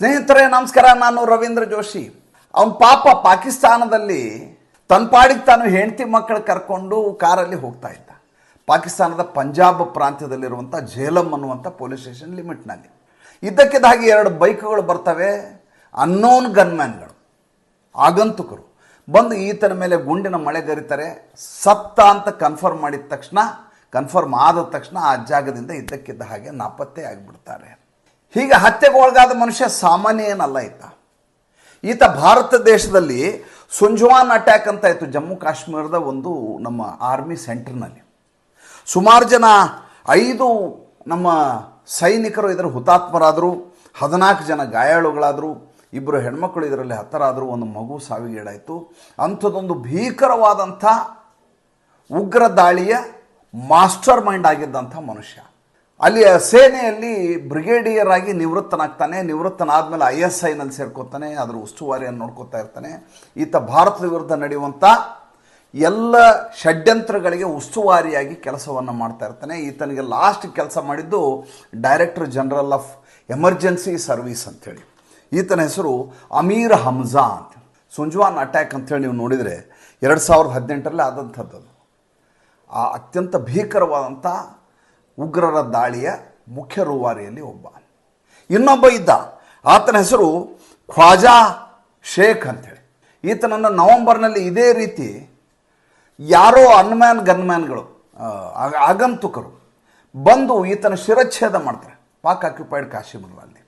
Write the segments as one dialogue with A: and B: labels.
A: ಸ್ನೇಹಿತರೆ, ನಮಸ್ಕಾರ. ನಾನು ರವೀಂದ್ರ ಜೋಶಿ. ಅವನ ಪಾಪ ಪಾಕಿಸ್ತಾನದಲ್ಲಿ ತನ್ನ ಪಾಡಿಗೆ ತಾನು ಹೆಂಡತಿ ಮಕ್ಕಳು ಕರ್ಕೊಂಡು ಕಾರಲ್ಲಿ ಹೋಗ್ತಾ ಇದ್ದ. ಪಾಕಿಸ್ತಾನದ ಪಂಜಾಬ್ ಪ್ರಾಂತ್ಯದಲ್ಲಿರುವಂಥ ಝೇಲಂ ಅನ್ನುವಂಥ ಪೊಲೀಸ್ ಸ್ಟೇಷನ್ ಲಿಮಿಟ್ನಲ್ಲಿ. ಇದ್ದಕ್ಕಿದ್ದ ಹಾಗೆ ಎರಡು ಬೈಕ್ಗಳು ಬರ್ತವೆ. ಅನ್ನೋನ್ ಗನ್ಮ್ಯಾನ್ಗಳು ಆಗಂತುಕರು. ಬಂದು ಈತನ ಮೇಲೆ ಗುಂಡಿನ ಮಳೆಗರಿತಾರೆ ಸತ್ತ ಅಂತ ಕನ್ಫರ್ಮ್ ಮಾಡಿದ ತಕ್ಷಣ ಕನ್ಫರ್ಮ್ ಆದ ತಕ್ಷಣ ಆ ಜಾಗದಿಂದ ಇದ್ದಕ್ಕಿದ್ದ ಹಾಗೆ ನಾಪತ್ತೆ ಆಗಿಬಿಡ್ತಾರೆ ಹೀಗೆ ಹತ್ಯೆಗೆ ಒಳಗಾದ ಮನುಷ್ಯ ಸಾಮಾನ್ಯ ಏನಲ್ಲ ಇತ್ತ ಈತ ಭಾರತ ದೇಶದಲ್ಲಿ ಸುಂಜವಾನ್ ಅಟ್ಯಾಕ್ ಅಂತ ಇತ್ತು ಜಮ್ಮು ಕಾಶ್ಮೀರದ ಒಂದು ನಮ್ಮ ಆರ್ಮಿ ಸೆಂಟರ್ನಲ್ಲಿ. ಸುಮಾರು ಜನ ಐದು ನಮ್ಮ ಸೈನಿಕರು ಇದರ ಹುತಾತ್ಮರಾದರು, ಹದಿನಾಲ್ಕು ಜನ ಗಾಯಾಳುಗಳಾದರು ಇಬ್ಬರು ಹೆಣ್ಮಕ್ಳು ಇದರಲ್ಲಿ ಹತ್ತರಾದರು, ಒಂದು ಮಗು ಸಾವಿಗೀಡಾಯಿತು. ಅಂಥದ್ದೊಂದು ಭೀಕರವಾದಂಥ ಉಗ್ರ ದಾಳಿಯ ಮಾಸ್ಟರ್ ಮೈಂಡ್ ಆಗಿದ್ದಂಥ ಮನುಷ್ಯ. ಅಲ್ಲಿಯ ಸೇನೆಯಲ್ಲಿ ಬ್ರಿಗೇಡಿಯರ್ ಆಗಿ ನಿವೃತ್ತನಾಗ್ತಾನೆ, ನಿವೃತ್ತನಾದ್ಮೇಲೆ ಐ ಎಸ್ ಐನಲ್ಲಿ ಸೇರ್ಕೋತಾನೆ ಅದರ ಉಸ್ತುವಾರಿಯನ್ನು ನೋಡ್ಕೋತಾ ಇರ್ತಾನೆ. ಈತ ಭಾರತದ ವಿರುದ್ಧ ನಡೆಯುವಂಥ ಎಲ್ಲ ಷಡ್ಯಂತ್ರಗಳಿಗೆ ಉಸ್ತುವಾರಿಯಾಗಿ ಕೆಲಸವನ್ನು ಮಾಡ್ತಾ ಇರ್ತಾನೆ. ಈತನಿಗೆ ಲಾಸ್ಟ್ ಕೆಲಸ ಮಾಡಿದ್ದು director general of emergency service ಅಂಥೇಳಿ. ಈತನ ಹೆಸರು ಅಮೀರ್ ಹಮ್ಜಾ ಅಂತ. ಸುಂಜ್ವಾನ್ ಅಟ್ಯಾಕ್ ಅಂತೇಳಿ ನೀವು ನೋಡಿದರೆ ಎರಡು ಸಾವಿರದ ಹದಿನೆಂಟರಲ್ಲಿ ಆದಂಥದ್ದು. ಆ ಅತ್ಯಂತ ಭೀಕರವಾದಂಥ ಉಗ್ರರ ದಾಳಿಯ ಮುಖ್ಯ ರೂವಾರಿಯಲ್ಲಿ ಒಬ್ಬ. ಇನ್ನೊಬ್ಬ ಇದ್ದ. ಆತನ ಹೆಸರು ಖ್ವಾಜಾ ಶೇಖ್ ಅಂತೇಳಿ ಈತನನ್ನು ನವೆಂಬರ್ನಲ್ಲಿ ಇದೇ ರೀತಿ ಯಾರೋ ಅನ್ಮ್ಯಾನ್ ಗನ್ಮ್ಯಾನ್ಗಳು ಆಗಂತುಕರು ಬಂದು ಈತನ ಶಿರಚ್ಛೇದ ಮಾಡ್ತಾರೆ. ಪಾಕ್ ಆಕ್ಯುಪೈಡ್ ಕಾಶ್ಮೀರದಲ್ಲಿ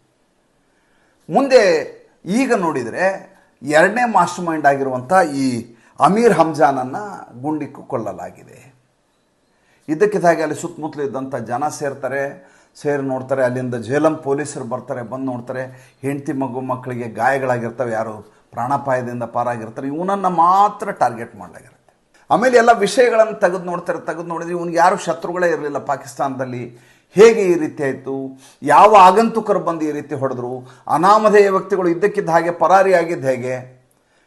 A: ಮುಂದೆ ಈಗ ನೋಡಿದರೆ ಎರಡನೇ ಮಾಸ್ಟರ್ ಮೈಂಡ್ ಆಗಿರುವಂಥ ಈ ಅಮೀರ್ ಹಮ್ಜಾನನ್ನು ಗುಂಡಿಕ್ಕು ಕೊಲ್ಲಲಾಗಿದೆ ಇದ್ದಕ್ಕಿದ್ದಾಗೆ ಅಲ್ಲಿ ಸುತ್ತಮುತ್ತಲು ಇದ್ದಂಥ ಜನ ಸೇರ್ತಾರೆ, ಸೇರಿ ನೋಡ್ತಾರೆ. ಅಲ್ಲಿಂದ ಜೇಲಂ ಪೊಲೀಸರು ಬರ್ತಾರೆ, ಬಂದು ನೋಡ್ತಾರೆ. ಹೆಂಡತಿ ಮಗು ಮಕ್ಕಳಿಗೆ ಗಾಯಗಳಾಗಿರ್ತವೆ, ಯಾರು ಪ್ರಾಣಾಪಾಯದಿಂದ ಪಾರಾಗಿರ್ತಾರೆ. ಇವನನ್ನು ಮಾತ್ರ ಟಾರ್ಗೆಟ್ ಮಾಡಲಾಗಿರುತ್ತೆ ಆಮೇಲೆ ಎಲ್ಲ ವಿಷಯಗಳನ್ನು ತೆಗೆದು ನೋಡ್ತಾರೆ, ತೆಗೆದು ನೋಡಿದ್ರೆ ಇವನಿಗೆ ಯಾರು ಶತ್ರುಗಳೇ ಇರಲಿಲ್ಲ ಪಾಕಿಸ್ತಾನದಲ್ಲಿ. ಹೇಗೆ ಈ ರೀತಿ ಆಯಿತು? ಯಾವ ಆಗಂತುಕರು ಬಂದು ಈ ರೀತಿ ಹೊಡೆದ್ರು? ಅನಾಮಧೇಯ ವ್ಯಕ್ತಿಗಳು ಇದ್ದಕ್ಕಿದ್ದ ಹಾಗೆ ಪರಾರಿಯಾಗಿದ್ದು ಹೇಗೆ?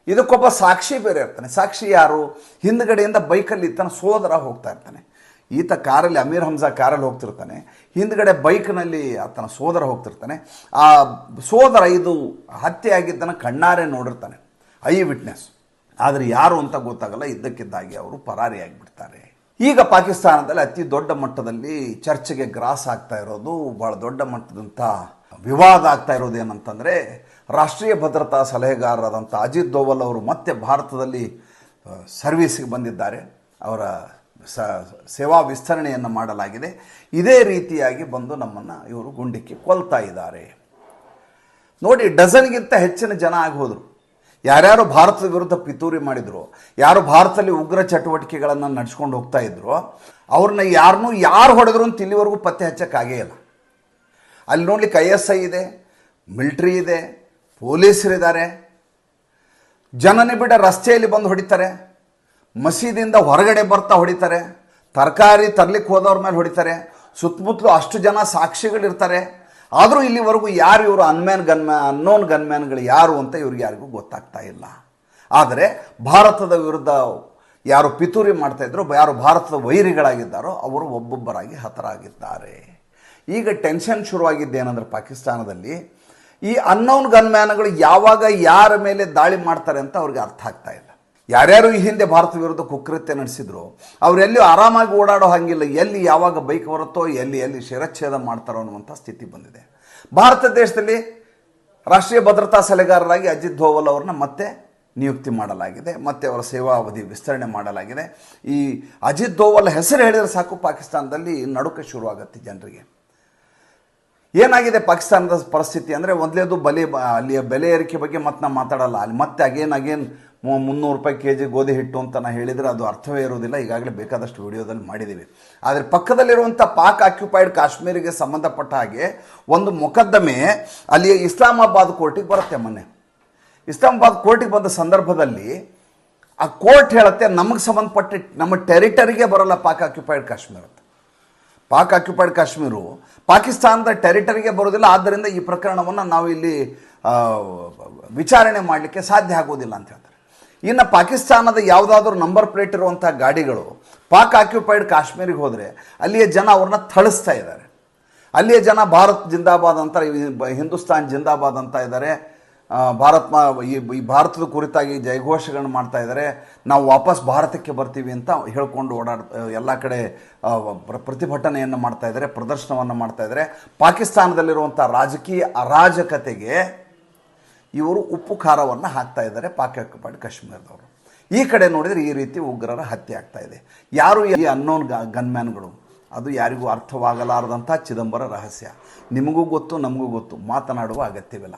A: ಇದಕ್ಕೊಬ್ಬ ಸಾಕ್ಷಿ ಬೇರೆ ಇರ್ತಾನೆ. ಸಾಕ್ಷಿ ಯಾರು? ಹಿಂದ್ಗಡೆಯಿಂದ ಬೈಕಲ್ಲಿ ತನ್ನ ಸೋದರ ಹೋಗ್ತಾ ಇರ್ತಾನೆ. ಈತ ಕಾರಲ್ಲಿ ಅಮೀರ್ ಹಮ್ಜಾ ಕಾರಲ್ಲಿ ಹೋಗ್ತಿರ್ತಾನೆ. ಹಿಂದ್ಗಡೆ ಬೈಕ್ನಲ್ಲಿ ಆತನ ಸೋದರ ಹೋಗ್ತಿರ್ತಾನೆ. ಆ ಸೋದರ ಇದು ಹತ್ಯೆ ಕಣ್ಣಾರೆ ನೋಡಿರ್ತಾನೆ. Eye witness. ಆದರೆ ಯಾರು ಅಂತ ಗೊತ್ತಾಗಲ್ಲ, ಇದ್ದಕ್ಕಿದ್ದಾಗಿ ಅವರು ಪರಾರಿಯಾಗಿಬಿಡ್ತಾರೆ. ಈಗ ಪಾಕಿಸ್ತಾನದಲ್ಲಿ ಅತಿ ದೊಡ್ಡ ಮಟ್ಟದಲ್ಲಿ ಚರ್ಚೆಗೆ ಗ್ರಾಸ್ ಆಗ್ತಾ ಇರೋದು ಭಾಳ ದೊಡ್ಡ ಮಟ್ಟದಂಥ ವಿವಾದ ಆಗ್ತಾ ಇರೋದು ಏನಂತಂದರೆ, ರಾಷ್ಟ್ರೀಯ ಭದ್ರತಾ ಸಲಹೆಗಾರರಾದಂಥ ಅಜಿತ್ ದೋವಲ್ ಅವರು ಮತ್ತೆ ಭಾರತದಲ್ಲಿ ಸರ್ವೀಸಿಗೆ ಬಂದಿದ್ದಾರೆ. ಅವರ ಸ, ಸೇವಾ ವಿಸ್ತರಣೆಯನ್ನು ಮಾಡಲಾಗಿದೆ. ಇದೇ ರೀತಿಯಾಗಿ ಬಂದು ನಮ್ಮನ್ನು ಇವರು ಗುಂಡಿಕ್ಕಿ ಕೊಲ್ತಾ ಇದ್ದಾರೆ. ನೋಡಿ, ಡಜನ್ಗಿಂತ ಹೆಚ್ಚಿನ ಜನ ಆಗೋದ್ರು ಯಾರ್ಯಾರು ಭಾರತದ ವಿರುದ್ಧ ಪಿತೂರಿ ಮಾಡಿದ್ರು, ಯಾರು ಭಾರತದಲ್ಲಿ ಉಗ್ರ ಚಟುವಟಿಕೆಗಳನ್ನು ನಡೆಸ್ಕೊಂಡು ಹೋಗ್ತಾ ಇದ್ರು, ಅವ್ರನ್ನ ಯಾರನ್ನೂ ಯಾರು ಹೊಡೆದ್ರು ಅಂತ ಇಲ್ಲಿವರೆಗೂ ಪತ್ತೆ ಹಚ್ಚಕ್ಕಾಗೇ ಇಲ್ಲ. ಅಲ್ಲಿ ನೋಡ್ಲಿಕ್ಕೆ ಐ ಎಸ್ ಐ ಇದೆ, ಮಿಲ್ಟ್ರಿ ಇದೆ ಪೊಲೀಸರಿದ್ದಾರೆ ಜನನಿಬಿಡ ರಸ್ತೆಯಲ್ಲಿ ಬಂದು ಹೊಡಿತಾರೆ. ಮಸೀದಿಯಿಂದ ಹೊರಗಡೆ ಬರ್ತಾ ಹೊಡಿತಾರೆ. ತರಕಾರಿ ತರ್ಲಿಕ್ಕೆ ಹೋದವ್ರ ಮೇಲೆ ಹೊಡಿತಾರೆ. ಸುತ್ತಮುತ್ತಲು ಅಷ್ಟು ಜನ ಸಾಕ್ಷಿಗಳಿರ್ತಾರೆ. ಆದರೂ ಇಲ್ಲಿವರೆಗೂ ಯಾರು ಇವರು ಅನ್ಮ್ಯಾನ್ ಗನ್ಮ್ಯಾನ್ ಅನ್ನೋನ್ ಗನ್ಮ್ಯಾನ್ಗಳು ಯಾರು ಅಂತ ಇವ್ರಿಗೆ ಯಾರಿಗೂ ಗೊತ್ತಾಗ್ತಾ ಇಲ್ಲ. ಆದರೆ ಭಾರತದ ವಿರುದ್ಧ ಯಾರು ಪಿತೂರಿ ಮಾಡ್ತಾಯಿದ್ರು ಯಾರು ಭಾರತದ ವೈರಿಗಳಾಗಿದ್ದಾರೋ ಅವರು ಒಬ್ಬೊಬ್ಬರಾಗಿ ಹತರಾಗಿದ್ದಾರೆ. ಈಗ ಟೆನ್ಷನ್ ಶುರುವಾಗಿದ್ದೇನೆಂದ್ರೆ ಪಾಕಿಸ್ತಾನದಲ್ಲಿ. ಈ ಅನ್ನೋನ್ ಗನ್ಮ್ಯಾನ್ಗಳು ಯಾವಾಗ ಯಾರ ಮೇಲೆ ದಾಳಿ ಮಾಡ್ತಾರೆ ಅಂತ ಅವ್ರಿಗೆ ಅರ್ಥ ಆಗ್ತಾ ಇಲ್ಲ. ಯಾರ್ಯಾರು ಈ ಹಿಂದೆ ಭಾರತ ವಿರುದ್ಧ ಕುಕೃತ್ಯ ನಡೆಸಿದ್ರು, ಅವರೆಲ್ಲಿ ಆರಾಮಾಗಿ ಓಡಾಡೋ ಹಾಗಿಲ್ಲ, ಎಲ್ಲಿ ಯಾವಾಗ ಬೈಕ್ ಬರುತ್ತೋ, ಎಲ್ಲಿ ಎಲ್ಲಿ ಶಿರಚ್ಛೇದ ಮಾಡ್ತಾರೋ ಅನ್ನುವಂಥ ಸ್ಥಿತಿ ಬಂದಿದೆ. ಭಾರತ ದೇಶದಲ್ಲಿ ರಾಷ್ಟ್ರೀಯ ಭದ್ರತಾ ಸಲಹೆಗಾರರಾಗಿ ಅಜಿತ್ ಧೋವಲ್ ಅವ್ರನ್ನ ಮತ್ತೆ ನಿಯುಕ್ತಿ ಮಾಡಲಾಗಿದೆ, ಮತ್ತೆ ಅವರ ಸೇವಾ ಅವಧಿ ವಿಸ್ತರಣೆ ಮಾಡಲಾಗಿದೆ. ಈ ಅಜಿತ್ ದೋವಲ್ ಹೆಸರು ಹೇಳಿದರೆ ಸಾಕು, ಪಾಕಿಸ್ತಾನದಲ್ಲಿ ನಡುಕ ಶುರುವಾಗುತ್ತೆ ಜನರಿಗೆ. ಏನಾಗಿದೆ ಪಾಕಿಸ್ತಾನದ ಪರಿಸ್ಥಿತಿ ಅಂದರೆ ಮೊದಲೇದು ಬಲಿ ಅಲ್ಲಿಯ ಬೆಲೆ ಏರಿಕೆ ಬಗ್ಗೆ ಮತ್ತೆ ನಾವು ಮಾತಾಡಲ್ಲ. ಅಲ್ಲಿ ಮತ್ತೆ ಅಗೇನ್ ಅಗೇನ್ ಮುನ್ನೂರು ರೂಪಾಯಿ ಕೆ ಜಿ ಗೋಧಿ ಹಿಟ್ಟು ಅಂತ ನಾನು ಹೇಳಿದರೆ ಅದು ಅರ್ಥವೇ ಇರೋದಿಲ್ಲ ಈಗಾಗಲೇ ಬೇಕಾದಷ್ಟು ವಿಡಿಯೋದಲ್ಲಿ ಮಾಡಿದ್ದೀವಿ ಆದರೆ ಪಕ್ಕದಲ್ಲಿರುವಂಥ ಪಾಕ್ ಆಕ್ಯುಪೈಡ್ ಕಾಶ್ಮೀರಿಗೆ ಸಂಬಂಧಪಟ್ಟ ಹಾಗೆ ಒಂದು ಮೊಕದ್ದಮೆ ಅಲ್ಲಿಯ ಇಸ್ಲಾಮಾಬಾದ್ ಕೋರ್ಟಿಗೆ ಬರುತ್ತೆ ಮೊನ್ನೆ. ಇಸ್ಲಾಮಾಬಾದ್ ಕೋರ್ಟಿಗೆ ಬಂದ ಸಂದರ್ಭದಲ್ಲಿ ಆ ಕೋರ್ಟ್ ಹೇಳುತ್ತೆ, ನಮಗೆ ಸಂಬಂಧಪಟ್ಟ ನಮ್ಮ ಟೆರಿಟರಿಗೆ ಬರೋಲ್ಲ ಪಾಕ್ ಆಕ್ಯುಪೈಡ್ ಕಾಶ್ಮೀರ ಅಂತ. ಪಾಕ್ ಆಕ್ಯುಪೈಡ್ ಕಾಶ್ಮೀರು, ಪಾಕಿಸ್ತಾನದ ಟೆರಿಟರಿಗೆ ಬರೋದಿಲ್ಲ ಆದ್ದರಿಂದ ಈ ಪ್ರಕರಣವನ್ನು ನಾವು ಇಲ್ಲಿ ವಿಚಾರಣೆ ಮಾಡಲಿಕ್ಕೆ ಸಾಧ್ಯ ಆಗೋದಿಲ್ಲ ಅಂತ ಹೇಳ್ತಾರೆ. ಇನ್ನು ಪಾಕಿಸ್ತಾನದ ಯಾವುದಾದ್ರೂ ನಂಬರ್ ಪ್ಲೇಟ್ ಇರುವಂಥ ಗಾಡಿಗಳು ಪಾಕ್ ಆಕ್ಯುಪೈಡ್ ಕಾಶ್ಮೀರಿಗೆ ಹೋದರೆ ಅಲ್ಲಿಯ ಜನ ಅವ್ರನ್ನ ಥಳಿಸ್ತಾ ಇದ್ದಾರೆ. ಅಲ್ಲಿಯ ಜನ ಭಾರತ್ ಜಿಂದಾಬಾದ್ ಅಂತ ಹಿಂದೂಸ್ತಾನ್ ಜಿಂದಾಬಾದ್ ಅಂತ ಇದ್ದಾರೆ. ಭಾರತ್ ಮಾ, ಈ ಭಾರತದ ಕುರಿತಾಗಿ ಜಯಘೋಷಗಳನ್ನ ಮಾಡ್ತಾ ಇದ್ದಾರೆ. ನಾವು ವಾಪಸ್ ಭಾರತಕ್ಕೆ ಬರ್ತೀವಿ ಅಂತ ಹೇಳ್ಕೊಂಡು ಓಡಾಡ್, ಎಲ್ಲ ಕಡೆ ಪ್ರತಿಭಟನೆಯನ್ನು ಮಾಡ್ತಾ ಇದ್ದಾರೆ, ಪ್ರದರ್ಶನವನ್ನು ಮಾಡ್ತಾ ಇದ್ದಾರೆ. ಪಾಕಿಸ್ತಾನದಲ್ಲಿರುವಂಥ ರಾಜಕೀಯ ಅರಾಜಕತೆಗೆ ಇವರು ಉಪ್ಪು ಖಾರವನ್ನು ಹಾಕ್ತಾ ಇದ್ದಾರೆ ಪಾಕ್ ಕಾಶ್ಮೀರದವರು. ಈ ಕಡೆ ನೋಡಿದರೆ ಈ ರೀತಿ ಉಗ್ರರ ಹತ್ಯೆ ಆಗ್ತಾ ಇದೆ. ಯಾರು ಈ ಅನ್ನೋನ್ ಗನ್ಮ್ಯಾನ್ಗಳು ಅದು ಯಾರಿಗೂ ಅರ್ಥವಾಗಲಾರದಂಥ ಚಿದಂಬರ ರಹಸ್ಯ. ನಿಮಗೂ ಗೊತ್ತು, ನಮಗೂ ಗೊತ್ತು, ಮಾತನಾಡುವ ಅಗತ್ಯವಿಲ್ಲ.